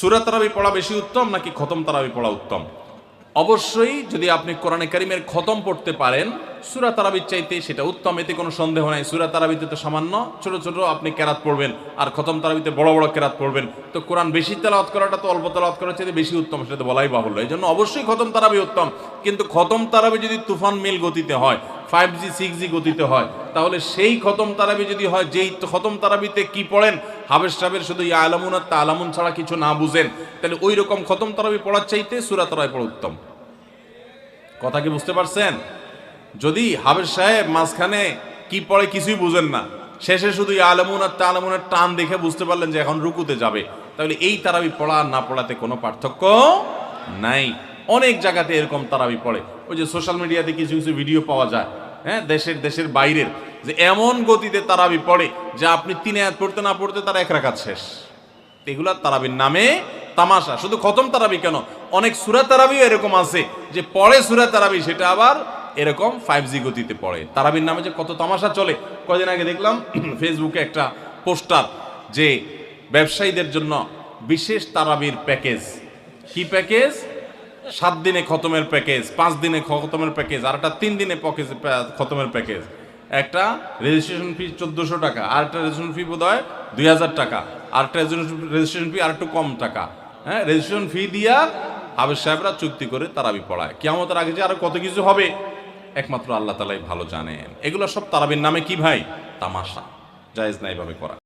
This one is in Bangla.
সুরা তারাবি পড়া বেশি উত্তম নাকি খতম তারাবি পড়া উত্তম? অবশ্যই যদি আপনি কোরআনে কারিমের খতম পড়তে পারেন, সুরা তারাবির চাইতে সেটা উত্তম, এতে কোনো সন্দেহ নাই। সুরা তারাবিতে তো সামান্য ছোট ছোট আপনি কেরাত পড়বেন, আর খতম তারাবিতে বড় বড় কেরাত পড়বেন। তো কোরআন বেশি তেলাওয়াত করাটা তো অল্প তেলাওয়াত করার চাইতে বেশি উত্তম, সেটা তো বলাই বাহুল্য। এই জন্য অবশ্যই খতম তারাবি উত্তম। কিন্তু খতম তারাবি যদি তুফান মিল গতিতে হয় ফাইভ জি সিক্স জি গতিতে হয়। তাহলে সেই খতম তারাবি যদি হয়, যেই খতম তারাবিতে কি পড়েন? হাবেশ সাহেবের শুধু ইয়া আলামুন আর তা আলামুন ছাড়া কিছু না বুঝেন। তাহলে ওই রকম খতম তারাবি পড়ার চাইতে সুরা তারাবি পড়া উত্তম। কথা কি বুঝতে পারছেন? যদি হাবের সাহেব মাঝখানে কি পড়ে কিছুই বুঝেন না, শেষে শুধু আলামুন আর তা আলামুনের টান দেখে বুঝতে পারলেন যে এখন রুকুতে যাবে। তাহলে এই তারাবি পড়া আর না পড়াতে কোনো পার্থক্য নাই। অনেক জায়গাতে এরকম তারাবি পড়ে। ওই যে সোশ্যাল মিডিয়াতে কিছু কিছু ভিডিও পাওয়া যায়। হ্যাঁ দেশের দেশের বাইরের যে এমন গতিতে তারাবি পড়ে যে আপনি তিন আয়াত পড়তে না পড়তে তার এক রাখাত শেষ। এগুলা তারাবির নামে তামাশা। শুধু খতম তারাবি কেন? অনেক সুরা তারাবিও এরকম আছে যে পড়ে সুরা তারাবি, সেটা আবার এরকম ফাইভ জি গতিতে পড়ে। তারাবির নামে যে কত তামাশা চলে, কয়দিন আগে দেখলাম ফেসবুকে একটা পোস্টার যে ব্যবসায়ীদের জন্য বিশেষ তারাবির প্যাকেজ। কি প্যাকেজ? সাত দিনে খতমের প্যাকেজ, পাঁচ দিনে খতমের প্যাকেজ, আর একটা তিন দিনে প্যাকেজ খতমের প্যাকেজ। একটা রেজিস্ট্রেশন ফি চোদ্দোশো টাকা, আর একটা রেজিস্ট্রেশন ফি বোধ হয় দুই হাজার টাকা, আর একটা রেজিস্ট্রেশন ফি আর একটু কম টাকা। হ্যাঁ রেজিস্ট্রেশন ফি দিয়া হাবের সাহেবরা চুক্তি করে তারাবি পড়ায়। কেমতের আগে যে আরও কত কিছু হবে, একমাত্র আল্লাহ তালাই ভালো জানেন। এগুলো সব তারাবির নামে কি ভাই? তামাশা। জায়েজ নাই ভাবে করা।